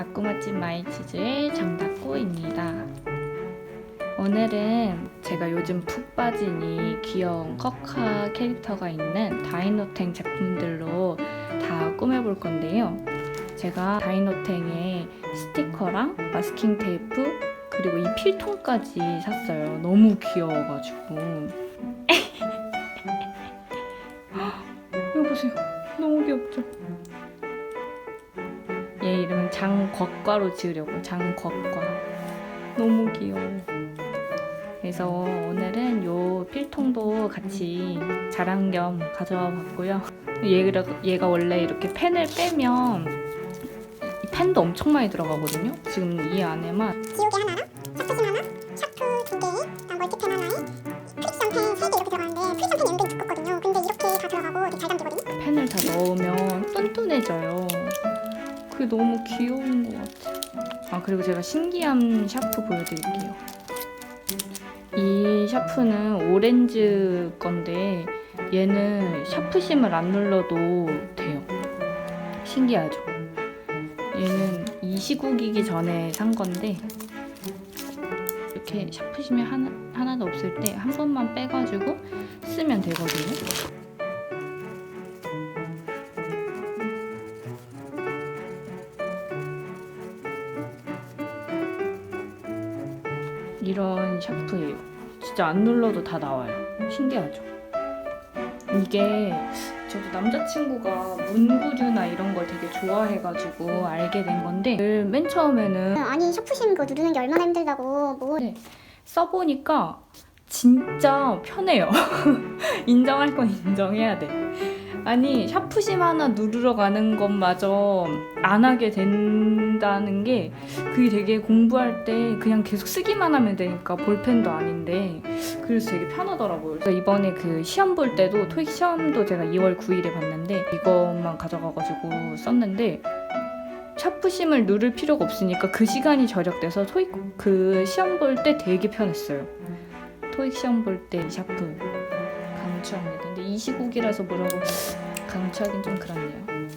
다꾸맛집 마이치즈의 장다꾸입니다. 오늘은 제가 요즘 푹 빠진 이 귀여운 커카 캐릭터가 있는 다이노탱 제품들로 다 꾸며볼 건데요. 제가 다이노탱의 스티커랑 마스킹 테이프 그리고 이 필통까지 샀어요. 너무 귀여워가지고. 이거 보세요. 이름은 장곽과로 지으려고 장곽과. 너무 귀여워. 그래서 오늘은 요 필통도 같이 자랑 겸 가져와 봤고요. 얘가, 얘가 원래 이렇게 펜을 빼면 이 펜도 엄청 많이 들어가거든요. 지금 이 안에만 지우개 하나랑 하나, 샤프 두 개에 그다음 멀티펜 하나에 프릭션 펜 세 개 이렇게 들어가는데 프릭션 펜이 은근 두껍거든요. 근데 이렇게 다 들어가고 이렇게 잘 담기거든요. 펜을 다 넣으면 뚠뚠해져요. 그게 너무 귀여운 것 같아요. 아 그리고 제가 신기한 샤프 보여드릴게요. 이 샤프는 오렌지 건데 얘는 샤프심을 안 눌러도 돼요. 신기하죠? 얘는 이 시국이기 전에 산 건데 이렇게 샤프심이 하나, 하나도 없을 때 한 번만 빼가지고 쓰면 되거든요. 진짜 안 눌러도 다 나와요. 신기하죠? 이게 저도 남자친구가 문구류나 이런 걸 되게 좋아해가지고 알게 된 건데 맨 처음에는 아니 샤프심 그거 누르는 게 얼마나 힘들다고 뭐 써보니까 진짜 편해요. 인정할 건 인정해야 돼. 아니 샤프심 하나 누르러 가는 것마저 안 하게 된다는 게 그게 되게 공부할 때 그냥 계속 쓰기만 하면 되니까 볼펜도 아닌데 그래서 되게 편하더라고요. 그래서 이번에 그 시험 볼 때도 토익 시험도 제가 2월 9일에 봤는데 이것만 가져가가지고 썼는데 샤프심을 누를 필요가 없으니까 그 시간이 절약돼서 토익 그 시험 볼 때 되게 편했어요. 토익 시험 볼 때 샤프 강추합니다. 근데 이 시국이라서 뭐라고 강추하긴 좀 그렇네요.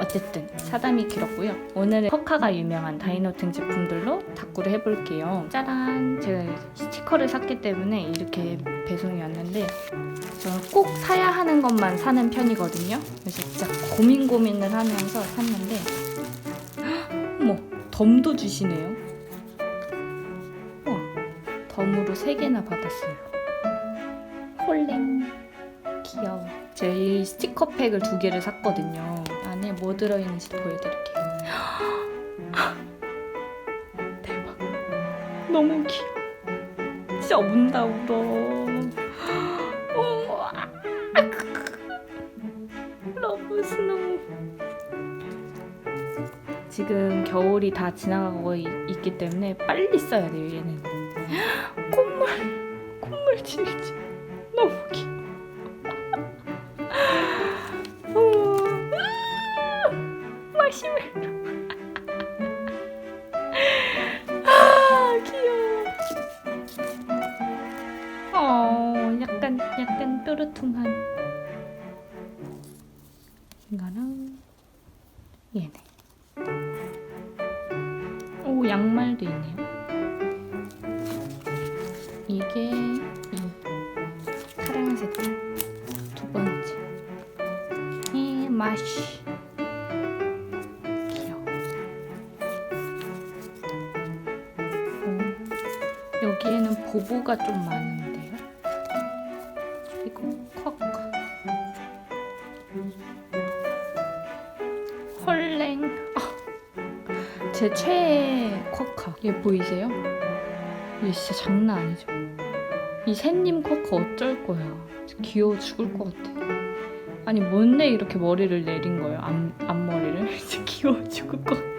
어쨌든 사담이 길었고요. 오늘은 커카가 유명한 다이노팅 제품들로 다꾸를 해볼게요. 짜란! 제가 스티커를 샀기 때문에 이렇게 배송이 왔는데 저는 꼭 사야 하는 것만 사는 편이거든요. 그래서 진짜 고민 고민을 하면서 샀는데 어머, 덤도 주시네요. 우와, 덤으로 3개나 받았어요. 홀랭. 이 스티커 팩을 두 개를 샀거든요. 안에 뭐 들어있는지 보여드릴게요. 대박. 너무 귀여워. 진짜 운다 울어. 러브 스노우. 지금 겨울이 다 지나가고 있, 있기 때문에 빨리 써야 돼요 얘는. 콧물, 콧물 질질. 여기에는 보보가 좀 많은데요. 그리고 쿼크. 헐랭. 아, 제 최애 쿼카. 얘 보이세요? 얘 진짜 장난 아니죠? 이 샌님 쿼카 어쩔 거야. 귀여워 죽을 것 같아. 아니 뭔데 이렇게 머리를 내린 거예요? 앞, 앞머리를? 진짜 귀여워 죽을 것 같아.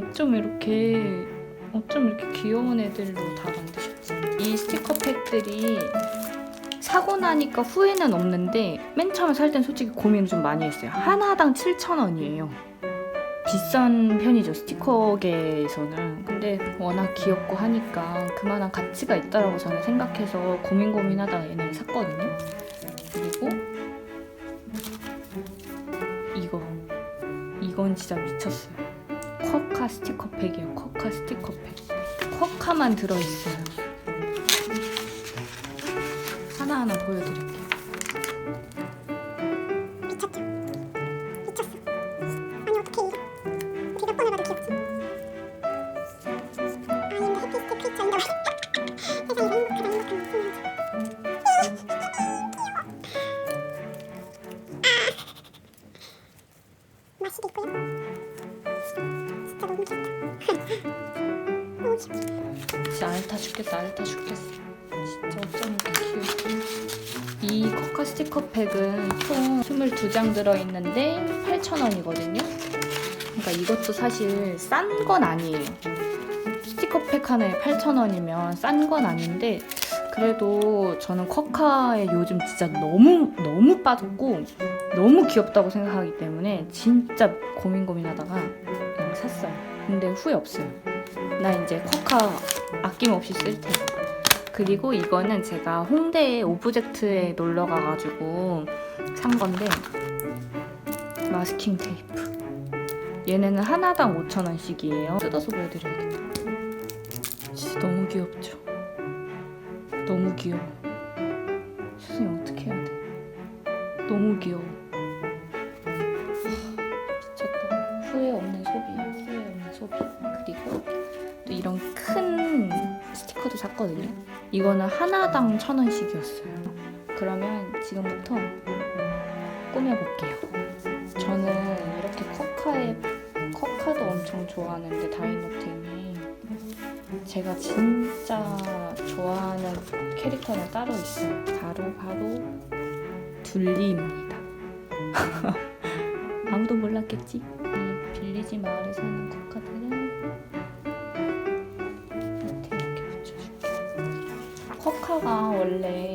어쩜 이렇게 어쩜 이렇게 귀여운 애들로 다 만드셨지? 이 스티커 팩들이 사고 나니까 후회는 없는데 맨 처음에 살 땐 솔직히 고민을 좀 많이 했어요. 하나당 7,000원이에요. 비싼 편이죠 스티커계에서는 근데 워낙 귀엽고 하니까 그만한 가치가 있다라고 저는 생각해서 고민 고민하다가 얘네를 샀거든요 스티커팩. 쿼카만 들어있어요. 하나하나 보여드릴게요 스티커팩은 총 22장 들어있는데 8,000원이거든요. 그러니까 이것도 사실 싼 건 아니에요. 스티커팩 하나에 8,000원이면 싼 건 아닌데 그래도 저는 커카에 요즘 진짜 너무 너무 빠졌고 너무 귀엽다고 생각하기 때문에 진짜 고민 고민하다가 그냥 샀어요. 근데 후회 없어요. 나 이제 커카 아낌없이 쓸 테고 그리고 이거는 제가 홍대 오브젝트에 놀러 가가지고 산 건데 마스킹 테이프. 얘네는 하나당 5,000원씩이에요. 뜯어서 보여드려야겠다. 진짜 너무 귀엽죠? 너무 귀여워. 선생님 어떻게 해야 돼? 너무 귀여워. 하, 미쳤다. 후회 없는 소비야 후회 없는 소비. 그리고 또 이런 큰 스티커도 샀거든요. 이거는 하나당 천 원씩이었어요. 그러면 지금부터 꾸며볼게요. 저는 이렇게 커카에 커카도 엄청 좋아하는데 다이노템이 제가 진짜 좋아하는 캐릭터는 따로 있어요. 바로 바로 둘리입니다. 아무도 몰랐겠지? 이 빌리지 마을에 사는 커카들 원래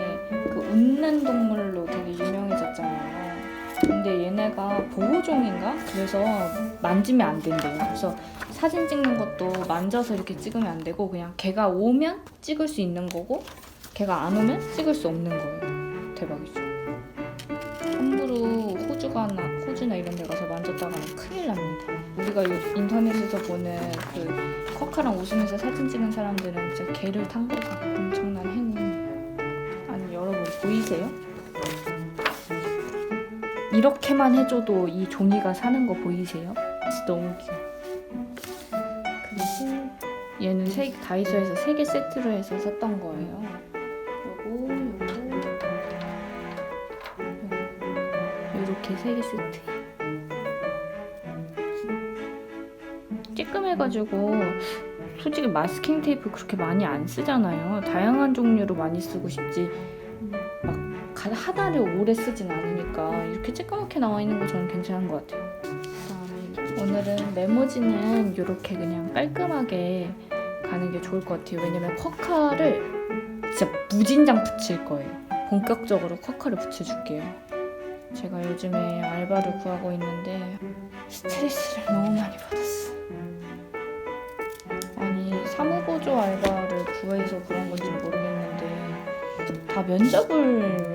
그 웃는 동물로 되게 유명해졌잖아요. 근데 얘네가 보호종인가? 그래서 만지면 안 된대요. 그래서 사진 찍는 것도 만져서 이렇게 찍으면 안 되고 그냥 걔가 오면 찍을 수 있는 거고 걔가 안 오면 찍을 수 없는 거예요. 대박이죠. 함부로 호주 가나 호주나 이런 데 가서 만졌다가는 큰일 납니다. 우리가 요 인터넷에서 보는 그 커카랑 웃으면서 사진 찍은 사람들은 진짜 개를 탄 거죠. 엄청난 보이세요? 이렇게만 해줘도 이 종이가 사는 거 보이세요? 진짜 너무 귀여워. 그리고 얘는 세, 다이소에서 세개 세트로 해서 샀던 거예요. 요거 요거 요렇게 세개 세트. 찌끔해가지고 솔직히 마스킹 테이프 그렇게 많이 안 쓰잖아요. 다양한 종류로 많이 쓰고 싶지 막 가- 하나를 오래 쓰진 않으니까 이렇게 찌끄맣게 나와 있는 거 저는 괜찮은 것 같아요. 오늘은 메모지는 이렇게 그냥 깔끔하게 가는 게 좋을 것 같아요. 왜냐면 커카를 진짜 무진장 붙일 거예요. 본격적으로 커카를 붙여줄게요. 제가 요즘에 알바를 구하고 있는데 스트레스를 너무 많이 받았어. 아니 사무보조 알바를 구해서 그런 건지 모르겠는데 다 면접을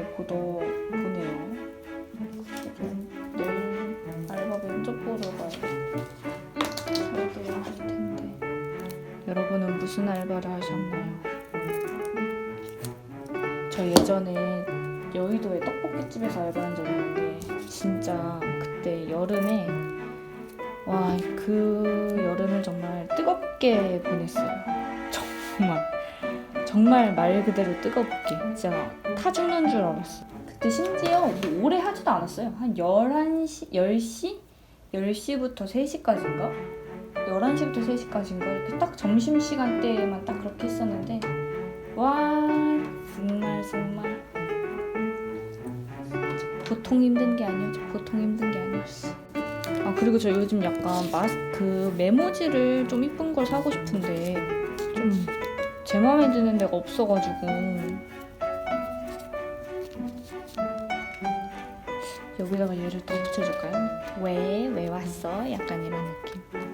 떡볶이집에서 알바한 적 있는데 진짜 그때 여름에 와 그 여름을 정말 뜨겁게 보냈어요. 정말 정말 말 그대로 뜨겁게 진짜 타 죽는 줄 알았어. 그때 심지어 뭐 오래 하지도 않았어요. 한 11시, 10시? 10시부터 3시까지인가? 11시부터 3시까지인가? 이렇게 딱 점심시간 때에만 딱 그렇게 했었는데 와 보통 힘든 게 아니었죠. 보통 힘든 게 아니었어. 아 그리고 저 요즘 약간 마스 그 메모지를 좀 이쁜 걸 사고 싶은데 좀 제 마음에 드는 데가 없어가지고 여기다가 얘를 더 붙여줄까요? 왜? 왜 왔어? 약간 이런 느낌.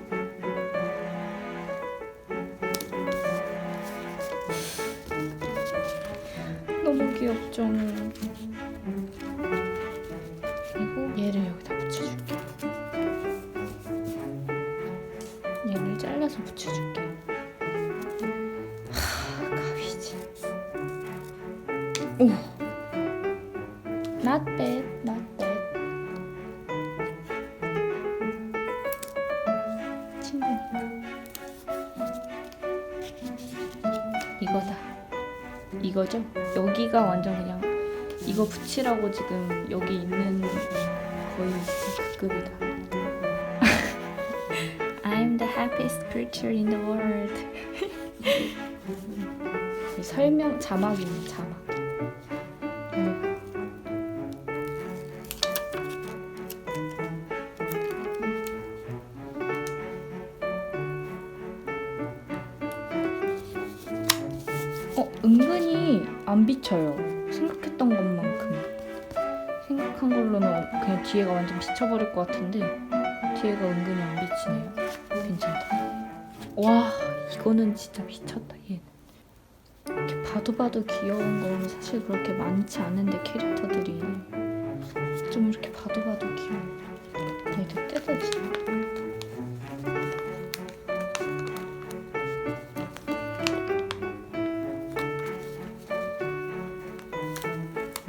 이거다. 이거죠? 여기가 완전 그냥 이거 붙이라고 지금 여기 있는 거의 그 급이다. I'm the happiest creature in the world. 이 설명 자막이네 자막. 어 은근히 안 비쳐요. 생각했던 것만큼. 생각한 걸로는 그냥 뒤에가 완전 비쳐버릴 것 같은데 뒤에가 은근히 안 비치네요. 괜찮다. 와 이거는 진짜 미쳤다 얘. 이렇게 봐도 봐도 귀여운 거는 사실 그렇게 많지 않은데 캐릭터들이 좀 이렇게 봐도 봐도 귀여워.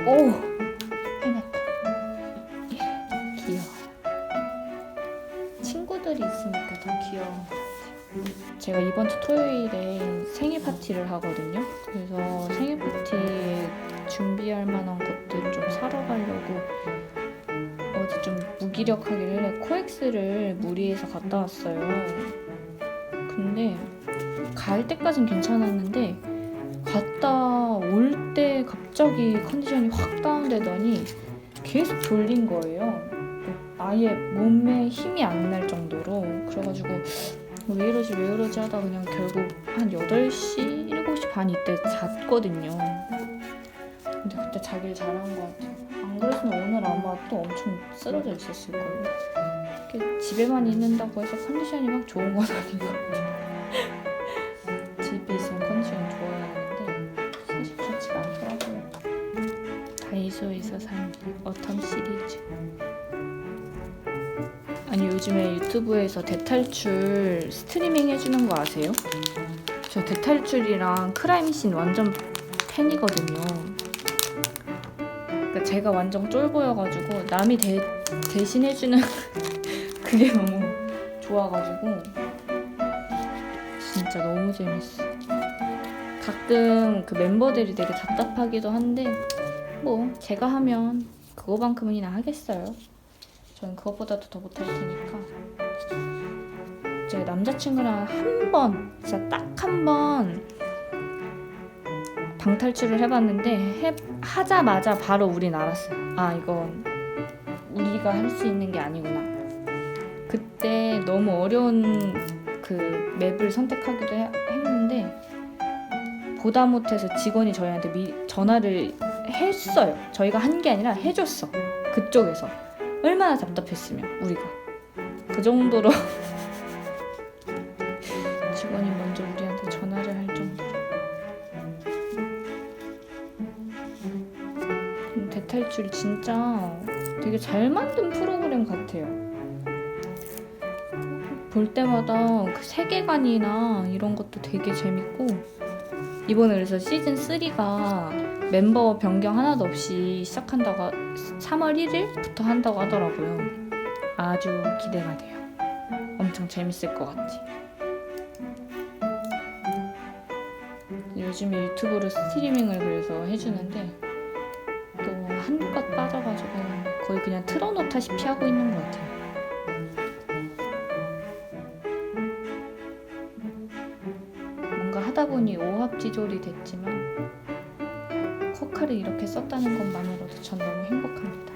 오 해냈다. 예, 귀여워. 친구들이 있으니까 더 귀여운 것 같아요. 제가 이번 주 토요일에 생일 파티를 하거든요. 그래서 생일 파티에 준비할 만한 것들 좀 사러 가려고 어제 좀 무기력하길래 코엑스를 무리해서 갔다 왔어요. 근데 갈 때까진 괜찮았는데 갔다 올 때 갑자기 컨디션이 확 다운되더니 계속 졸린 거예요. 아예 몸에 힘이 안 날 정도로 그래가지고 왜 이러지 왜 이러지 하다 그냥 결국 한 8시 7시 반 이때 잤거든요. 근데 그때 자길 잘한 것 같아요. 안 그랬으면 오늘 아마 또 엄청 쓰러져 있었을걸요. 이렇게 집에만 있는다고 해서 컨디션이 막 좋은 건 아니고 집에 어텀 시리즈. 아니 요즘에 유튜브에서 대탈출 스트리밍 해주는 거 아세요? 저 대탈출이랑 크라임씬 완전 팬이거든요. 그러니까 제가 완전 쫄보여가지고 남이 대, 대신 해주는 그게 너무 좋아가지고 진짜 너무 재밌어. 가끔 그 멤버들이 되게 답답하기도 한데 뭐 제가 하면 그거만큼은이나 하겠어요. 저는 그것보다도 더 못할 테니까. 제가 남자친구랑 한 번, 진짜 딱 한 번 방탈출을 해봤는데 해, 하자마자 바로 우린 알았어요. 아 이건 우리가 할 수 있는 게 아니구나. 그때 너무 어려운 그 맵을 선택하기도 해- 했는데 보다 못해서 직원이 저희한테 미, 전화를 했어요. 저희가 한 게 아니라 해줬어. 그쪽에서. 얼마나 답답했으면 우리가 그 정도로 직원이 먼저 우리한테 전화를 할 정도로 음, 대탈출이 진짜 되게 잘 만든 프로그램 같아요 볼 때마다 그 세계관이나 이런 것도 되게 재밌고 이번에 그래서 시즌 3가 멤버 변경 하나도 없이 시작한다고 3월 1일부터 한다고 하더라고요. 아주 기대가 돼요. 엄청 재밌을 것 같아. 요즘에 유튜브로 스트리밍을 그래서 해주는데 또 한껏 빠져가지고 거의 그냥 틀어놓다시피 하고 있는 것 같아요. 뭔가 하다 보니 오합지졸이 됐지만 커카를 이렇게 썼다는 것만으로도 전 너무 행복합니다.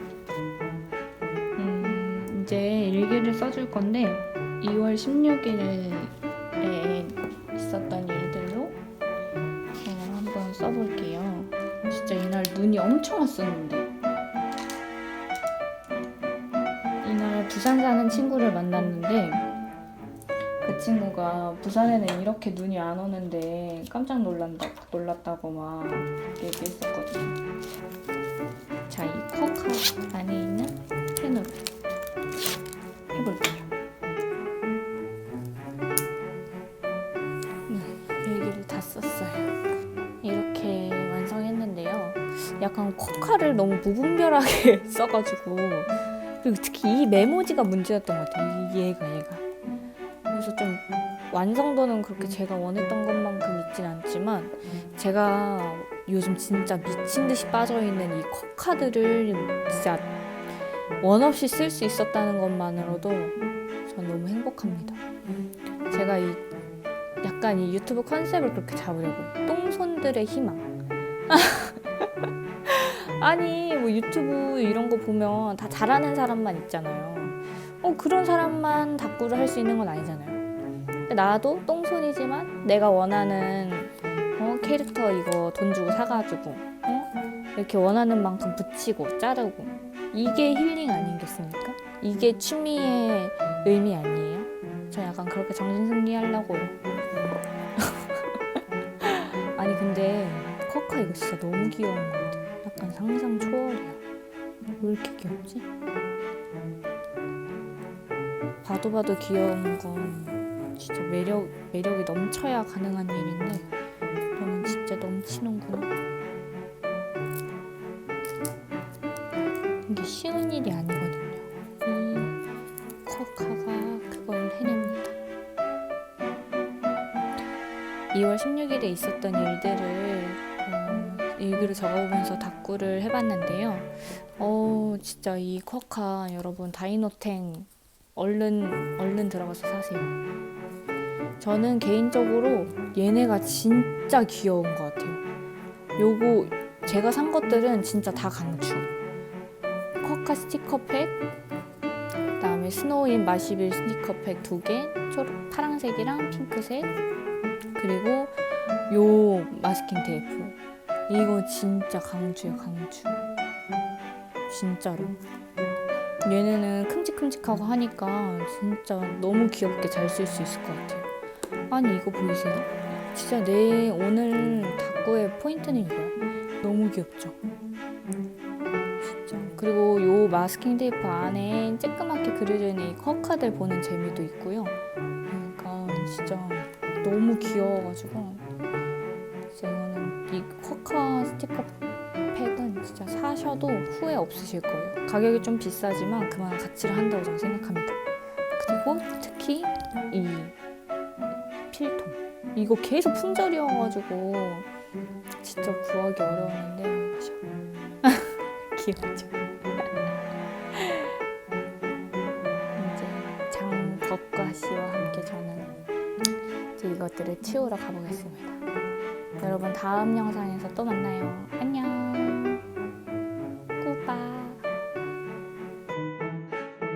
음, 이제 일기를 써줄 건데 2월 16일에 있었던 일들로 어, 한번 써볼게요. 진짜 이날 눈이 엄청 왔었는데 부산 사는 친구를 만났는데 그 친구가 부산에는 이렇게 눈이 안 오는데 깜짝 놀란다 놀랐다고 막 얘기했었거든요. 자, 이 쿼카 안에 있는 펜으로 해볼게요. 네, 일기를 다 썼어요. 이렇게 완성했는데요. 약간 쿼카를 너무 무분별하게 써가지고 그리고 특히 이 메모지가 문제였던 것 같아요. 이- 얘가 얘가. 그래서 좀 완성도는 그렇게 제가 원했던 것만큼 있진 않지만 제가 요즘 진짜 미친 듯이 빠져 있는 이 쿼카들을 진짜 원 없이 쓸 수 있었다는 것만으로도 전 너무 행복합니다. 제가 이 약간 이 유튜브 컨셉을 그렇게 잡으려고요. 똥손들의 희망. 아니 뭐 유튜브 이런 거 보면 다 잘하는 사람만 있잖아요. 어 그런 사람만 다꾸를 할 수 있는 건 아니잖아요. 나도 똥손이지만 내가 원하는 어, 캐릭터 이거 돈 주고 사가지고 어? 이렇게 원하는 만큼 붙이고 자르고 이게 힐링 아니겠습니까? 이게 취미의 의미 아니에요? 저 약간 그렇게 정신승리 하려고요. 아니 근데 커카 이거 진짜 너무 귀여운 것 같아. 약간 상상 초월이야. 왜 이렇게 귀엽지? 봐도 봐도 귀여운 건 진짜 매력 매력이 넘쳐야 가능한 일인데 너는 진짜 넘치는구나. 이게 쉬운 일이 아니거든요. 이 커카가 그걸 해냅니다. 2월 16일에 있었던 일들을 어, 일기를 적어보면서 다꾸를 해봤는데요. 어, 진짜 이 쿼카 여러분 다이노탱 얼른 얼른 들어가서 사세요. 저는 개인적으로 얘네가 진짜 귀여운 것 같아요. 요거 제가 산 것들은 진짜 다 강추. 쿼카 스티커팩, 그다음에 스노우인 마시빌 스티커팩 두 개, 초록 파란색이랑 핑크색, 그리고 요 마스킹 테이프. 이거 진짜 강추예요, 강추. 진짜로. 얘네는 큼직큼직하고 하니까 진짜 너무 귀엽게 잘 쓸 수 있을 것 같아요. 아니 이거 보이세요? 진짜 내 오늘 다꾸의 포인트는 이거야. 너무 귀엽죠? 진짜. 그리고 요 마스킹 테이프 안에 쬐끄맣게 그려져 있는 이 컷카들 보는 재미도 있고요. 그러니까 진짜 너무 귀여워가지고 진짜 이거는 이 쿼카 스티커 팩은 진짜 사셔도 후회 없으실 거예요. 가격이 좀 비싸지만 그만한 가치를 한다고 저는 생각합니다. 그리고 특히 이 필통 이거 계속 품절이어가지고 진짜 구하기 어려웠는데 샤. 귀엽죠? 이제 장덕과 씨와 함께 저는 이제 이것들을 치우러 가보겠습니다. 여러분 다음 영상에서 또 만나요. 안녕.